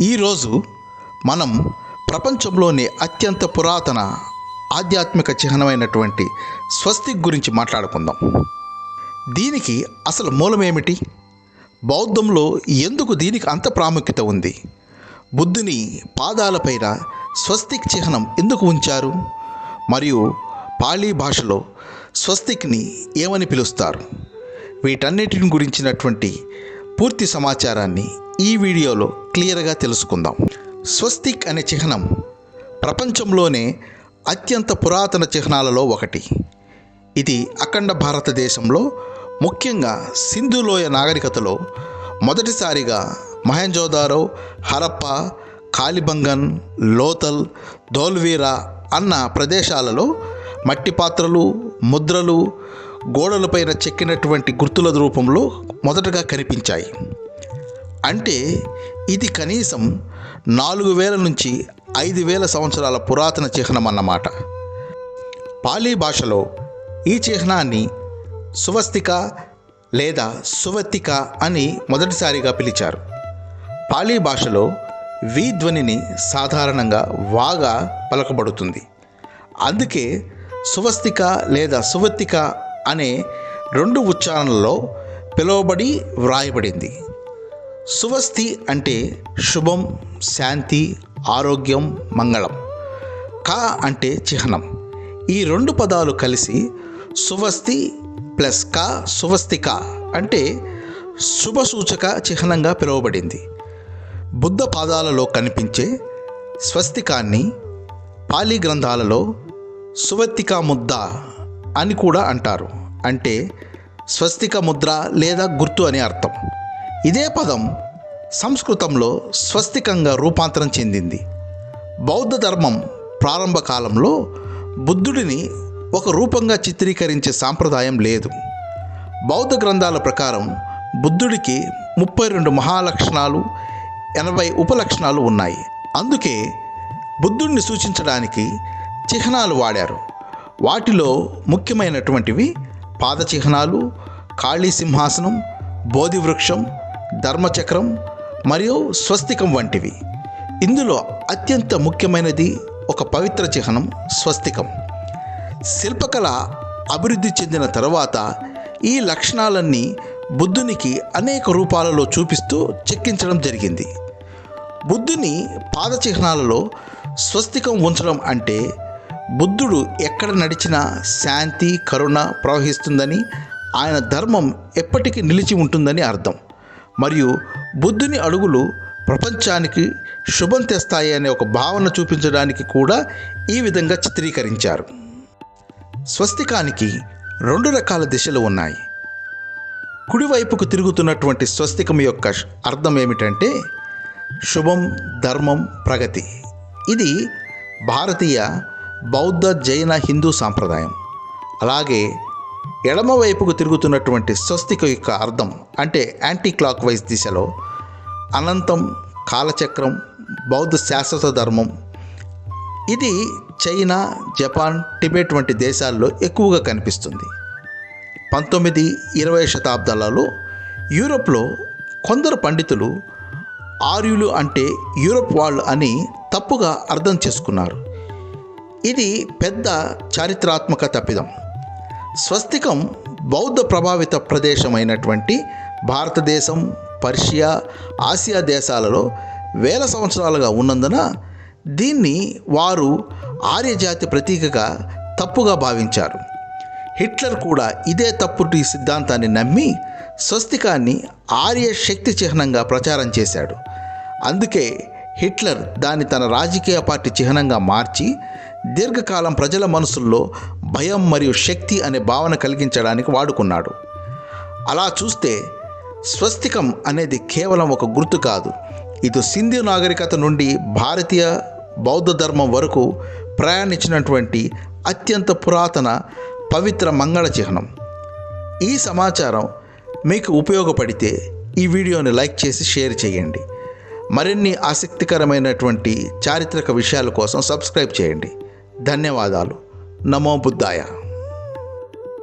ఈరోజు మనం ప్రపంచంలోని అత్యంత పురాతన ఆధ్యాత్మిక చిహ్నమైనటువంటి స్వస్తిక్ గురించి మాట్లాడుకుందాం. దీనికి అసలు మూలమేమిటి బౌద్ధంలో ఎందుకు దీనికి అంత ప్రాముఖ్యత ఉంది? బుద్ధుని పాదాలపైన స్వస్తిక్ చిహ్నం ఎందుకు ఉంచారు? మరియు పాళీ భాషలో స్వస్తిక్ని ఏమని పిలుస్తారు? వీటన్నిటిని గురించినటువంటి పూర్తి సమాచారాన్ని ఈ వీడియోలో క్లియర్గా తెలుసుకుందాం. స్వస్తిక్ అనే చిహ్నం ప్రపంచంలోనే అత్యంత పురాతన చిహ్నాలలో ఒకటి. ఇది అఖండ భారతదేశంలో ముఖ్యంగా సింధులోయ నాగరికతలో మొదటిసారిగా మహంజోదారో హరప్ప కాలిబంగన్ లోతల్ ధోల్వీరా అన్న ప్రదేశాలలో మట్టి పాత్రలు ముద్రలు గోడలపైన చెక్కినటువంటి గుర్తుల రూపంలో మొదటగా కనిపించాయి. అంటే ఇది కనీసం నాలుగు వేల నుంచి ఐదు వేల సంవత్సరాల పురాతన చిహ్నం అన్నమాట. పాలీ భాషలో ఈ చిహ్నాన్ని సువస్తిక లేదా సువత్తిక అని మొదటిసారిగా పిలిచారు. పాలీ భాషలో వి ధ్వనిని సాధారణంగా వాగా పలకబడుతుంది. అందుకే సువస్తిక లేదా సువత్తిక అనే రెండు ఉచ్చారణలో పిలువబడి వ్రాయబడింది. సువస్తి అంటే శుభం శాంతి ఆరోగ్యం మంగళం. కా అంటే చిహ్నం. ఈ రెండు పదాలు కలిసి సువస్తి ప్లస్ కా సువస్తిక అంటే శుభసూచక చిహ్నంగా పిలువబడింది. బుద్ధ పాదాలలో కనిపించే స్వస్తికాన్ని పాలీ గ్రంథాలలో సువత్తిక ముద్ద అని కూడా అంటారు. అంటే స్వస్తిక ముద్ర లేదా గుర్తు అని అర్థం. ఇదే పదం సంస్కృతంలో స్వస్తికంగా రూపాంతరం చెందింది. బౌద్ధ ధర్మం ప్రారంభ కాలంలో బుద్ధుడిని ఒక రూపంగా చిత్రీకరించే సాంప్రదాయం లేదు. బౌద్ధ గ్రంథాల ప్రకారం బుద్ధుడికి ముప్పై రెండు మహాలక్షణాలు ఎనభై ఉపలక్షణాలు ఉన్నాయి. అందుకే బుద్ధుడిని సూచించడానికి చిహ్నాలు వాడారు. వాటిలో ముఖ్యమైనటువంటివి పాద చిహ్నాలు కాళీ సింహాసనం బోధి వృక్షం ధర్మచక్రం మరియు స్వస్తికం వంటివి. ఇందులో అత్యంత ముఖ్యమైనది ఒక పవిత్ర చిహ్నం స్వస్తికం. శిల్పకళ అభివృద్ధి చెందిన తర్వాత ఈ లక్షణాలన్నీ బుద్ధునికి అనేక రూపాలలో చూపిస్తూ చెక్కించడం జరిగింది. బుద్ధుని పాద చిహ్నాలలో స్వస్తికం ఉంచడం అంటే బుద్ధుడు ఎక్కడ నడిచినా శాంతి కరుణ ప్రవహిస్తుందని ఆయన ధర్మం ఎప్పటికీ నిలిచి ఉంటుందని అర్థం. మరియు బుద్ధుని అడుగులు ప్రపంచానికి శుభం తెస్తాయి అనే ఒక భావన చూపించడానికి కూడా ఈ విధంగా చిత్రీకరించారు. స్వస్తికానికి రెండు రకాల దిశలు ఉన్నాయి. కుడివైపుకు తిరుగుతున్నటువంటి స్వస్తికం యొక్క అర్థం ఏమిటంటే శుభం ధర్మం ప్రగతి. ఇది భారతీయ బౌద్ధ జైన హిందూ సాంప్రదాయం. అలాగే ఎడమవైపుకు తిరుగుతున్నటువంటి స్వస్తిక యొక్క అర్థం అంటే యాంటీ క్లాక్ వైజ్ దిశలో అనంతం కాలచక్రం బౌద్ధ శాశ్వత ధర్మం. ఇది చైనా జపాన్ టిబెట్ వంటి దేశాల్లో ఎక్కువగా కనిపిస్తుంది. పంతొమ్మిది ఇరవై శతాబ్దాలలో యూరోప్లో కొందరు పండితులు ఆర్యులు అంటే యూరోప్ వాళ్ళు అని తప్పుగా అర్థం చేసుకున్నారు. ఇది పెద్ద చారిత్రాత్మక తప్పిదం. స్వస్తికం బౌద్ధ ప్రభావిత ప్రదేశమైనటువంటి భారతదేశం పర్షియా ఆసియా దేశాలలో వేల సంవత్సరాలుగా ఉన్నందున దీన్ని వారు ఆర్యజాతి ప్రతీకగా తప్పుగా భావించారు. హిట్లర్ కూడా ఇదే తప్పుటి సిద్ధాంతాన్ని నమ్మి స్వస్తికాన్ని ఆర్య శక్తి చిహ్నంగా ప్రచారం చేశాడు. అందుకే హిట్లర్ దాన్ని తన రాజకీయ పార్టీ చిహ్నంగా మార్చి దీర్ఘకాలం ప్రజల మనసుల్లో భయం మరియు శక్తి అనే భావన కలిగించడానికి వాడుకున్నాడు. అలా చూస్తే స్వస్తికం అనేది కేవలం ఒక గుర్తు కాదు. ఇది సింధు నాగరికత నుండి భారతీయ బౌద్ధ ధర్మం వరకు ప్రయాణించినటువంటి అత్యంత పురాతన పవిత్ర మంగళ చిహ్నం. ఈ సమాచారం మీకు ఉపయోగపడితే ఈ వీడియోని లైక్ చేసి షేర్ చేయండి. మరిన్ని ఆసక్తికరమైనటువంటి చారిత్రక విషయాల కోసం సబ్స్క్రైబ్ చేయండి. ధన్యవాదాలు. నమో బుద్ధాయ